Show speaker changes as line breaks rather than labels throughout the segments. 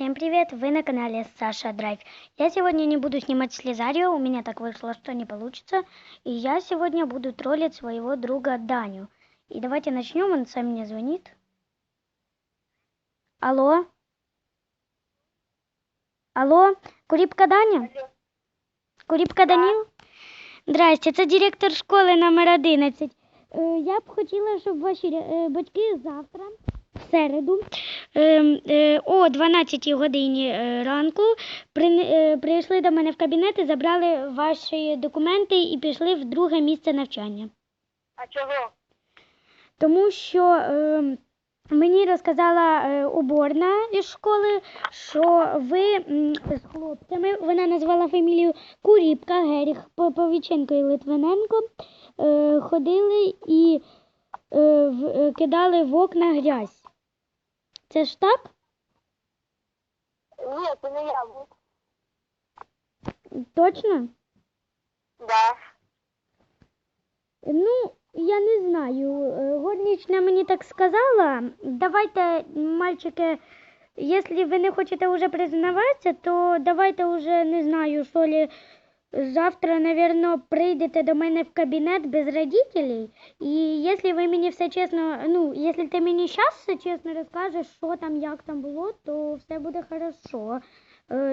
Всем привет! Вы на канале Саша Драйв. Я сегодня не буду снимать Слезарию, у меня так вышло, что не получится. И я сегодня буду троллить своего друга Даню. И давайте начнем, он сам мне звонит. Алло? Алло? Куріпка Даня? Куріпка Даніл? Здрасте, це директор школи номер 11. Е, Я б хотіла, щоб ваші е, батьки завтра, в середу, е, е, о 12 годині е, ранку е, прийшли до мене в кабінет і забрали ваші документи і пішли в друге місце навчання.
А чого?
Тому що е, мені розказала уборна із школи, що ви з хлопцями, вона назвала фамілію Куріпка, Геріх, Поповіченко і Литвиненко, ходили і кидали в окна грязь. Це ж так?
Ні, це не я був.
Точно?
Да.
Ну, я не знаю. Е, Горнична мені так сказала. Давайте, мальчики, якщо ви не хочете вже признаватися, то давайте вже, не знаю, що ли, завтра, наверное, прийдете до мене в кабінет без родителей. І якщо ви мені все чесно, ну, якщо ти мені зараз все чесно розкажеш, що там, як там було, то все буде хорошо.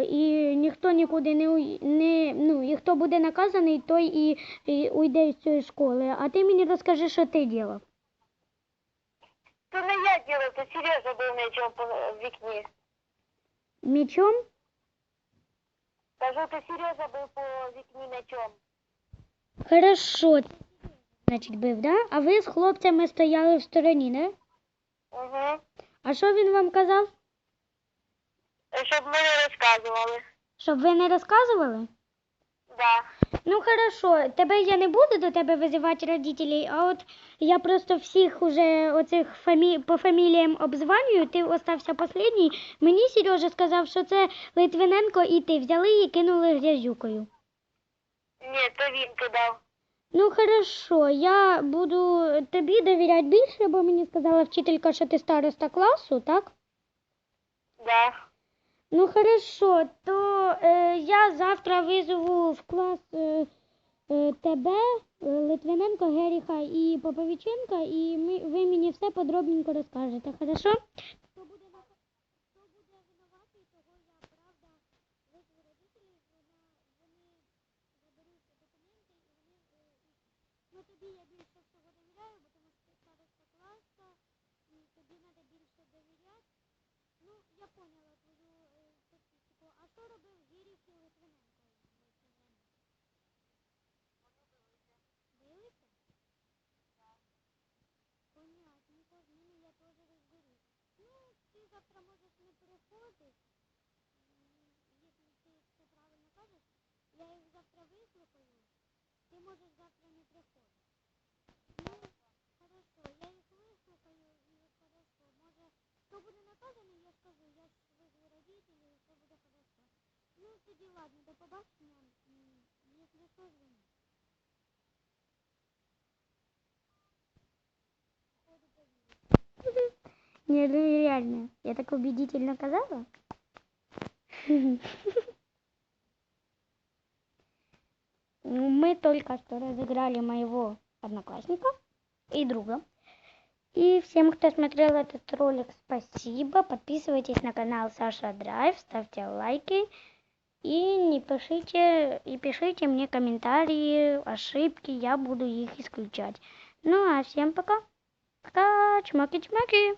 І ніхто нікуди не, не ну, і хто буде наказаний, той і, і уйде з цієї школи. А ти мені розкажи, що ти робив.
Це не я ділив, це Сережа був м'ячом по в вікні.
Мічом?
Кажу, это Сережа был по вікні м'ячом.
Хорошо. Значить, бив, да? А ви з хлопцями стояли в стороні, не?
Угу.
А що він вам казав?
Щоб ми не розказували.
Щоб ви не розказували?
Да.
Ну хорошо, тебе я не буду до тебе визивати родителей, а от я просто всіх уже оцих фамі... по фаміліям обзванюю, ти остався останній. Мені Сережа сказав, що це Литвиненко і ти взяли і кинули грязюкою.
Ні, то він кидав.
Ну хорошо, я буду тобі довіряти більше, бо мені сказала вчителька, що ти староста класу, так?
Да.
Ну хорошо, то е, я завтра визову в клас е, е, тебе, е, Литвиненко, Геріха і Поповіченка, і ми, ви мені все подробненько розкажете, хорошо? Хто буде хто того я правда визову родителів, вони заберуть документи і вони е, ну тобі я більше всього довіряю, бо тому що ти староста класу, і тобі треба більше довіряти. Ну, я поняла твою е, статистику. А що робив Гіріх і Литвиненко? Билися? Понятненько, з ними я теж розберусь. Ну, ти завтра можеш не приходити, якщо ти все правильно кажеш. Я їх завтра вислухаю. Ти можеш завтра не приходити. Ну, хорошо, я їх вислухаю і хорошо. Може, хто буде наказаний, я скажу, я ж визву родителей, і все буде хорошо. Ну, тоді ладно, до побачення. Якщо що, дзвони. Не, ну реально. Я так убедительно казала. Ну, Мы только что разыграли моего одноклассника и друга. И всем, кто смотрел этот ролик, спасибо. Подписывайтесь на канал Саша Драйв, ставьте лайки. И не пишите, и пишите мне комментарии, ошибки, я буду их исключать. Ну а всем пока. Пока, чмоки-чмоки.